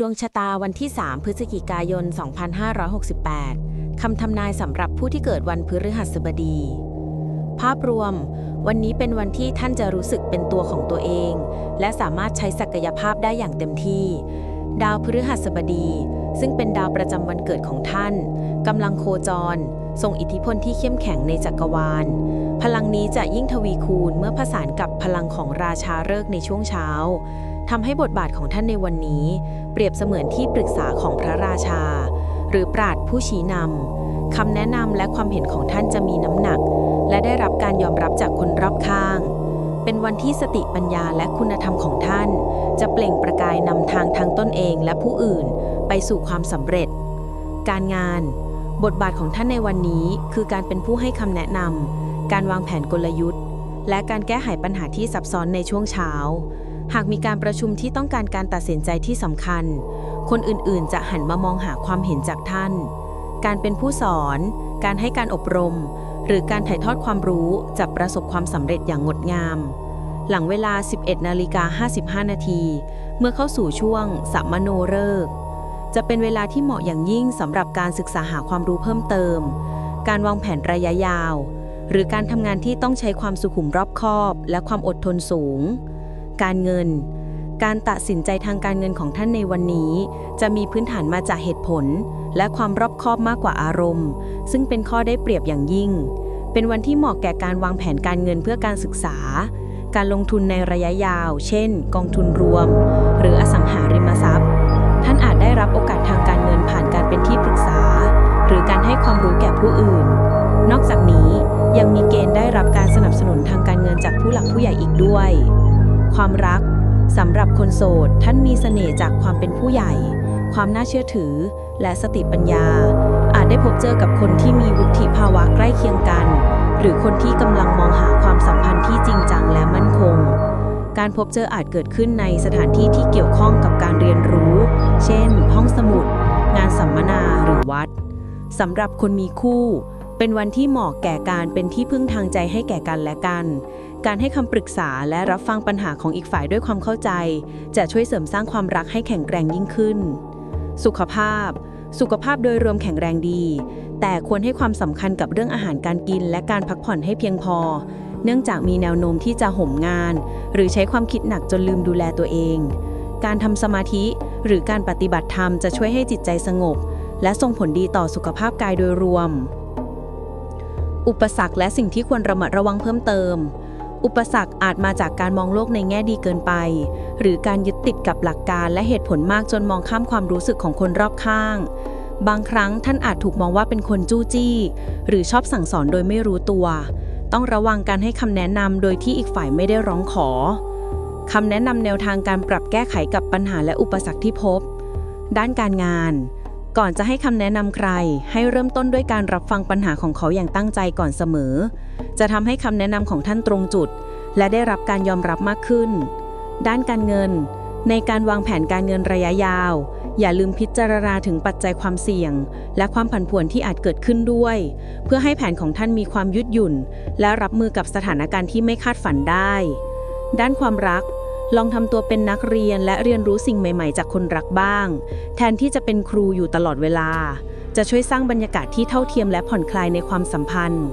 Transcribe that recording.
ดวงชะตาวันที่ 3 พฤศจิกายน 2568 คำทำนายสำหรับผู้ที่เกิดวันพฤหัสบดี ภาพรวม วันนี้เป็นวันที่ท่านจะรู้สึกเป็นตัวของตัวเอง และสามารถใช้ศักยภาพได้อย่างเต็มที่ ดาวพฤหัสบดี ซึ่งเป็นดาวประจำวันเกิดของท่านกำลังโคจรทรงอิทธิพลที่เข้มแข็งในจักรวาล พลังนี้จะยิ่งทวีคูณเมื่อผสานกับพลังของราชาฤกษ์ในช่วงเช้า ทำให้บทบาทของท่านในวันนี้ เปรียบเสมือนที่ปรึกษาของพระราชา หรือปราดผู้ชี้นำคำแนะนำและความเห็นของท่านจะมีน้ำหนัก และได้รับการยอมรับจากคนรอบข้าง เป็นวันที่สติปัญญาและคุณธรรมของท่าน จะเปล่งประกายนำทางทางตนเองและผู้อื่น ไปสู่ความสำเร็จ การงาน บทบาทของท่านในวันนี้ คือการเป็นผู้ให้คำแนะนำการวางแผนกลยุทธ์ และการแก้ไขปัญหาที่ซับซ้อนในช่วงเช้า หากมีการประชุมที่ต้องการการตัดสินใจที่สำคัญ คนอื่นๆ จะหันมามองหาความเห็นจากท่าน การเป็นผู้สอน การให้การอบรม หรือการถ่ายทอดความรู้จะประสบความสำเร็จอย่างงดงาม หลังเวลา 11นาฬิกา55 นาที เมื่อเข้าสู่ช่วงสัมมโนฤกษ์จะเป็นเวลาที่เหมาะอย่างยิ่งสำหรับการศึกษาหาความรู้เพิ่มเติม การวางแผนระยะยาว หรือการทำงานที่ต้องใช้ความสุขุมรอบคอบ และความอดทนสูง การเงิน การตัดสินใจทางการเงินของท่านในวันนี้ จะมีพื้นฐานมาจากเหตุผล และความรอบคอบมากกว่าอารมณ์ ซึ่งเป็นข้อได้เปรียบอย่างยิ่ง เป็นวันที่เหมาะแก่การวางแผนการเงินเพื่อการศึกษา การลงทุนในระยะยาว เช่น กองทุนรวม หรืออสังหาริมทรัพย์ ท่านอาจได้รับโอกาสทางการเงินผ่านการเป็นที่ปรึกษา หรือการให้ความรู้แก่ผู้อื่น นอกจากนี้ยังมีเกณฑ์ได้รับการสนับสนุนทางการเงินจากผู้หลักผู้ใหญ่อีกด้วย ความรักสำหรับคนโสดท่านมีเสน่ห์จากความเป็นผู้ใหญ่ ความน่าเชื่อถือ และสติปัญญา อาจได้พบเจอกับคนที่มีวุฒิภาวะใกล้เคียงกัน หรือคนที่กำลังมองหาความสัมพันธ์ที่จริงจังและมั่นคง การพบเจออาจเกิดขึ้นในสถานที่ที่เกี่ยวข้องกับการเรียนรู้ เช่น ห้องสมุด งานสัมมนาหรือวัดสำหรับคนมีคู่ เป็นวันที่เหมาะแก่การเป็นที่พึ่งทางใจให้แก่กันและกัน การให้คำปรึกษาและรับฟังปัญหาของอีกฝ่ายด้วยความเข้าใจ จะช่วยเสริมสร้างความรักให้แข็งแกร่งยิ่งขึ้น สุขภาพ สุขภาพโดยรวมแข็งแรงดี แต่ควรให้ความสำคัญกับเรื่องอาหารการกินและการพักผ่อนให้เพียงพอ เนื่องจากมีแนวโน้มที่จะห่มงาน หรือใช้ความคิดหนักจนลืมดูแลตัวเอง การทำสมาธิ หรือการปฏิบัติธรรมจะช่วยให้จิตใจสงบ และส่งผลดีต่อสุขภาพกายโดยรวม อุปสรรคและสิ่งที่ควรระมัดระวังเพิ่มเติม อุปสรรคอาจมาจากการมองโลกในแง่ดีเกินไป หรือการยึดติดกับหลักการและเหตุผลมากจนมองข้ามความรู้สึกของคนรอบข้าง บางครั้งท่านอาจถูกมองว่าเป็นคนจู้จี้ หรือชอบสั่งสอนโดยไม่รู้ตัว ต้องระวังการให้คำแนะนำโดยที่อีกฝ่ายไม่ได้ร้องขอคำแนะนำแนวทางการปรับแก้ไขกับปัญหาและอุปสรรคที่พบ ด้านการงาน ก่อนจะให้คำแนะนำใคร ให้เริ่มต้นด้วยการรับฟังปัญหาของเขาอย่างตั้งใจก่อนเสมอ จะทำให้คำแนะนำของท่านตรงจุด และได้รับการยอมรับมากขึ้น ด้านการเงิน ในการวางแผนการเงินระยะยาว อย่าลืมพิจารณาถึงปัจจัยความเสี่ยง และความผันผวนที่อาจเกิดขึ้นด้วย เพื่อให้แผนของท่านมีความยืดหยุ่น และรับมือกับสถานการณ์ที่ไม่คาดฝันได้ ด้านความรัก ลองทำตัวเป็นนักเรียนและเรียนรู้สิ่งใหม่ ๆ จากคนรักบ้าง แทนที่จะเป็นครูอยู่ตลอดเวลา จะช่วยสร้างบรรยากาศที่เท่าเทียมและผ่อนคลายในความสัมพันธ์